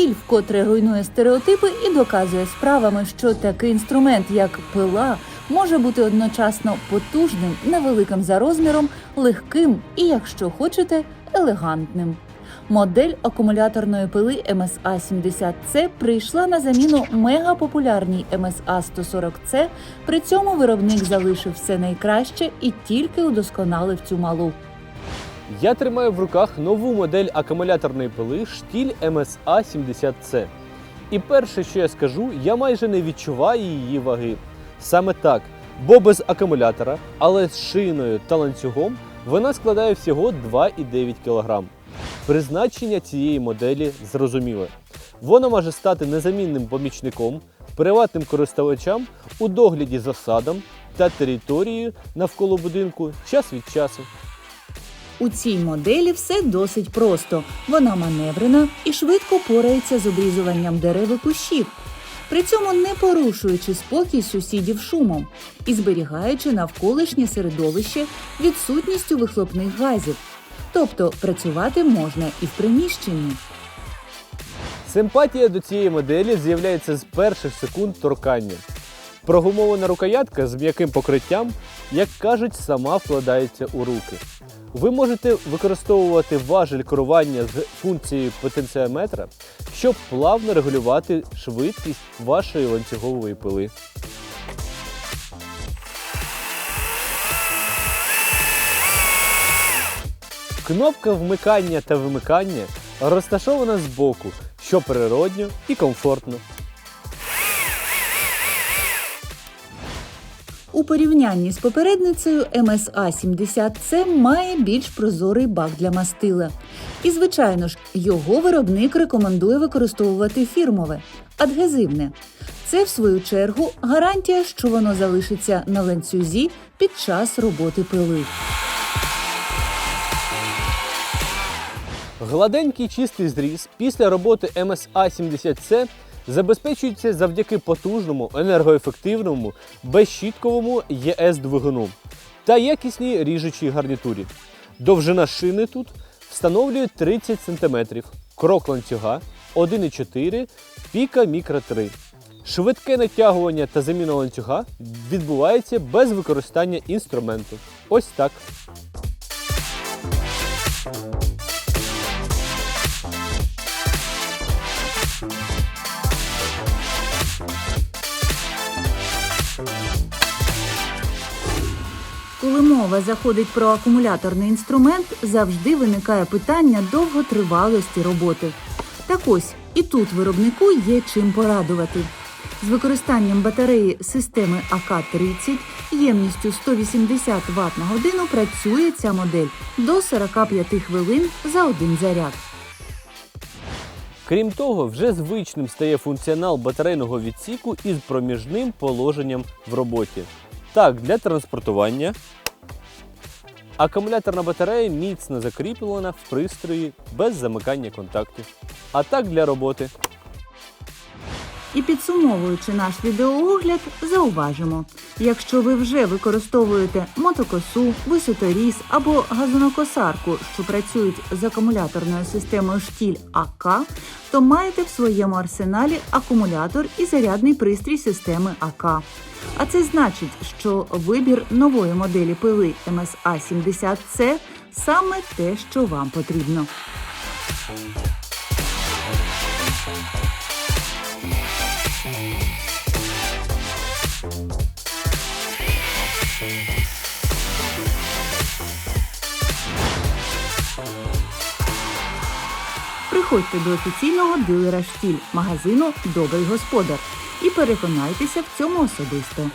штіль вкотре руйнує стереотипи і доказує справами, що такий інструмент, як пила, може бути одночасно потужним, невеликим за розміром, легким і, якщо хочете, елегантним. Модель акумуляторної пили MSA 70C прийшла на заміну мегапопулярній MSA 140C, при цьому виробник залишив все найкраще і тільки удосконалив цю малу. Я тримаю в руках нову модель акумуляторної пили штіль MSA 70C. І перше, що я скажу, я майже не відчуваю її ваги. Саме так, бо без акумулятора, але з шиною та ланцюгом вона складає всього 2,9 кг. Призначення цієї моделі зрозуміле. Вона може стати незамінним помічником приватним користувачам у догляді за садом та територією навколо будинку час від часу. У цій моделі все досить просто. Вона маневрена і швидко порається з обрізуванням дерев і кущів, при цьому не порушуючи спокій сусідів шумом і зберігаючи навколишнє середовище відсутністю вихлопних газів. Тобто працювати можна і в приміщенні. Симпатія до цієї моделі з'являється з перших секунд торкання. Прогумована рукоятка з м'яким покриттям, як кажуть, сама вкладається у руки. Ви можете використовувати важель керування з функцією потенціометра, щоб плавно регулювати швидкість вашої ланцюгової пили. Кнопка вмикання та вимикання розташована збоку, що природньо і комфортно. У порівнянні з попередницею MSA 70C має більш прозорий бак для мастила. І, звичайно ж, його виробник рекомендує використовувати фірмове адгезивне. Це, в свою чергу, гарантія, що воно залишиться на ланцюзі під час роботи пили. Гладенький чистий зріз після роботи MSA 70C забезпечується завдяки потужному, енергоефективному, безщітковому ЄС-двигуну та якісній ріжучій гарнітурі. Довжина шини тут встановлює 30 см, крок ланцюга 1,4, піка мікро 3. Швидке натягування та заміна ланцюга відбувається без використання інструменту. Ось так. Коли мова заходить про акумуляторний інструмент, завжди виникає питання довготривалості роботи. Так ось і тут виробнику є чим порадувати. З використанням батареї системи АК-30 ємністю 180 Вт на годину працює ця модель до 45 хвилин за один заряд. Крім того, вже звичним стає функціонал батарейного відсіку із проміжним положенням в роботі. Так, для транспортування акумуляторна батарея міцно закріплена в пристрої без замикання контактів. А так для роботи. І підсумовуючи наш відеоогляд, зауважимо: якщо ви вже використовуєте мотокосу, висоторіз або газонокосарку, що працюють з акумуляторною системою штіль АК, то маєте в своєму арсеналі акумулятор і зарядний пристрій системи АК. А це значить, що вибір нової моделі пили MSA 70C саме те, що вам потрібно. Приходьте до офіційного дилера штіль магазину Добрий господар і переконайтеся в цьому особисто.